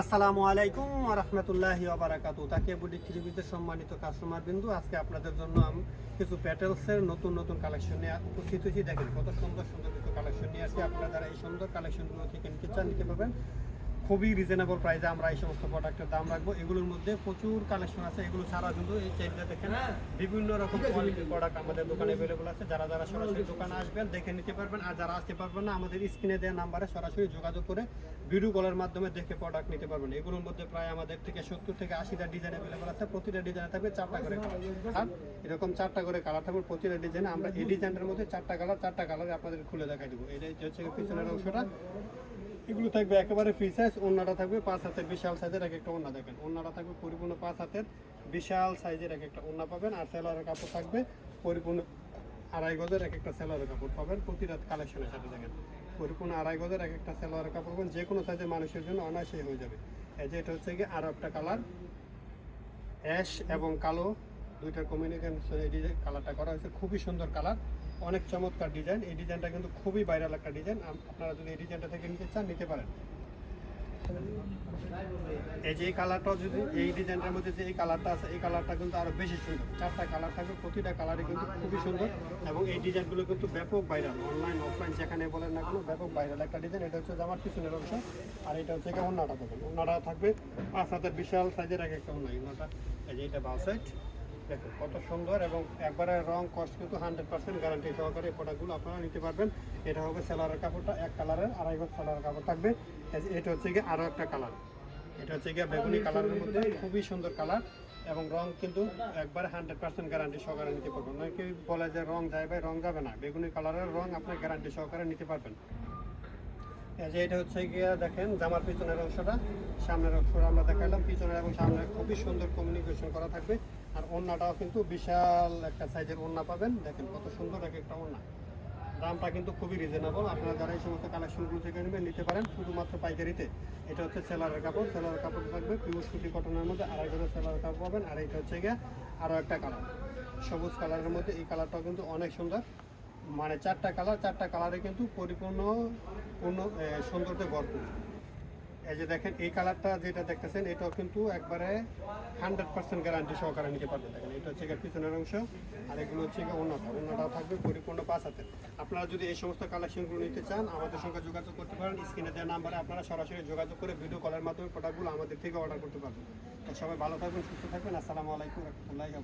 আসসালামু আলাইকুম রহমতুল্লাহি আবরাকাতু তাকে বুডি টিভিতে সম্মানিত কাস্টমার বিন্দু। আজকে আপনাদের জন্য আমি কিছু প্যাটেলসের নতুন নতুন কালেকশন নিয়ে উপস্থিত হয়েছি। দেখেন কত সুন্দর সুন্দর কিছু কালেকশন নিয়ে আসছে। আপনারা যারা এই সুন্দর কালেকশনগুলো থেকে নিতে চান, নিতে পারবেন। খুবই রিজনেবল প্রাইসে আমরা এই সমস্ত প্রোডাক্টের দাম রাখব। এগুলোর মধ্যে প্রচুর কালেকশন আছে। এগুলো ছাড়া কিন্তু এই চাইটা দেখেন বিভিন্ন রকম কোয়ালিটির প্রোডাক্ট আমাদের দোকানে অ্যাভেলেবল আছে। যারা যারা সরাসরি দোকানে আসবেন দেখে নিতে পারবেন। আর যারা আসতে পারবেন না আমাদের স্ক্রিনে দেওয়া নাম্বারে সরাসরি যোগাযোগ করে ভিডিও কলের মাধ্যমে দেখে প্রোডাক্ট নিতে পারবেন। এগুলোর মধ্যে প্রায় আমাদের থেকে সত্তর থেকে আশিটা ডিজাইন অ্যাভেলেবল আছে। প্রতিটা ডিজাইনে থাকবে চারটা করে আর এরকম চারটা করে কালার থাকবে প্রতিটা ডিজাইনে আমরা এই ডিজাইনের মধ্যে চারটা কালার চারটা কালার আপনাদের খুলে দেখাই দেবো। এটা হচ্ছে পিছনের অংশটা। এগুলো থাকবে একেবারে ফ্রি সাইজ ওন্নাটা থাকবে পাঁচ হাতের বিশাল সাইজের এক একটা ওন্না দেখেন। ওন্নাটা থাকবে পরিপূর্ণ পাঁচ হাতের বিশাল সাইজের এক একটা ওন্না পাবেন। আর সেলোয়ারের কাপড় থাকবে পরিপূর্ণ আড়াই গজের এক একটা সেলোয়ারের কাপড় পাবেন। প্রতিটা কালেকশনের সাথে, দেখেন। পরিপূর্ণ আড়াই গজের এক একটা সেলোয়ারের কাপড় পাবেন। যে কোনো সাইজের মানুষের জন্য অনায়াসই হয়ে যাবে। এই যে এটা হচ্ছে কি আরও একটা কালার অ্যাশ এবং কালো দুইটার কমিউনিকেশন কালারটা করা হয়েছে, খুবই সুন্দর কালার অনেক চমৎকার ডিজাইন এই ডিজাইনটা কিন্তু খুবই ভাইরাল একটা ডিজাইন আপনারা যদি এই ডিজাইনটা থেকে নিতে চান, নিতে পারেন। এই যে এই কালারটাও যদি এই ডিজাইনটার মধ্যে যে এই কালারটা আছে, এই কালারটা কিন্তু আরও বেশি সুন্দর। চারটা কালার থাকবে, প্রতিটা কালারই কিন্তু খুবই সুন্দর। এবং এই ডিজাইনগুলো কিন্তু ব্যাপক ভাইরাল অনলাইন অফলাইন যেখানে বলেন না কোনো, ব্যাপক ভাইরাল একটা ডিজাইন এটা হচ্ছে আমার পিছনের অংশ। আর এটা হচ্ছে অন্যটা দেখেন। অন্যটা থাকবে পাঁচ হাতের বিশাল সাইজের এক একটা অন্য এই যে এটা বাউ সাইড দেখুন, কত সুন্দর এবং একবারে রং কস্ট কিন্তু হান্ড্রেড পার্সেন্ট গ্যারান্টি সহকারে এই প্রোডাক্টগুলো আপনারা নিতে পারবেন। এটা হবে সেলারের কাপড়টা, এক কালারের আড়াই গজ সেলারের কাপড় থাকবে। এটা হচ্ছে গিয়ে আরও একটা কালার এটা হচ্ছে গিয়ে বেগুনি কালারের মধ্যে, খুবই সুন্দর কালার এবং রং কিন্তু একবারে হান্ড্রেড পার্সেন্ট গ্যারান্টি সহকারে নিতে পারবেন। অনেকে বলে যে রং যায় ভাই, রং যাবে না। বেগুনি কালারের রং আপনি গ্যারান্টি সহকারে নিতে পারবেন। যে এটা হচ্ছে গিয়ে দেখেন, জামার পিছনের অংশটা, সামনের অংশটা আমরা দেখাইলাম। পিছনের এবং সামনে খুবই সুন্দর কমিউনিকেশন করা থাকবে। আর ওড়নাটাও কিন্তু বিশাল একটা সাইজের ওড়না পাবেন। দেখেন কত সুন্দর এক একটা ওড়না। দামটা কিন্তু খুবই রিজনেবল আপনারা যারা এই সমস্ত কালেকশনগুলো থেকে নেবেন, নিতে পারেন। শুধুমাত্র পাইকারিতে। এটা হচ্ছে সেলারের কাপড়। সেলারের কাপড় থাকবে পিউর সুতি কটনের মধ্যে। আড়াই গজের সেলারের কাপড় পাবেন। আর এটা হচ্ছে গিয়ে আরও একটা কালার সবুজ কালারের মধ্যে এই কালারটাও কিন্তু অনেক সুন্দর। মানে চারটা কালার চারটা কালারে কিন্তু পরিপূর্ণ, পূর্ণ সৌন্দর্যে ভরপুর। এই যে দেখেন, এই কালারটা যেটা দেখতেছেন, এটাও কিন্তু একবারে হান্ড্রেড পার্সেন্ট গ্যারান্টি সহকারে নিতে পারবেন। দেখেন, এটা হচ্ছে পিছনের অংশ, আর এগুলো হচ্ছে অন্যটা। অন্যটাও থাকবে পরিপূর্ণ পাঁচ হাতে আপনারা যদি এই সমস্ত কালেকশনগুলো নিতে চান, আমাদের সঙ্গে যোগাযোগ করতে পারেন। স্ক্রিনে দেওয়া নাম্বারে আপনারা সরাসরি যোগাযোগ করে ভিডিও কলের মাধ্যমে প্রোডাক্টগুলো আমাদের থেকে অর্ডার করতে পারবেন। সবাই ভালো থাকবেন, সুস্থ থাকবেন। আসসালামু আলাইকুম রহমতুল্লাহি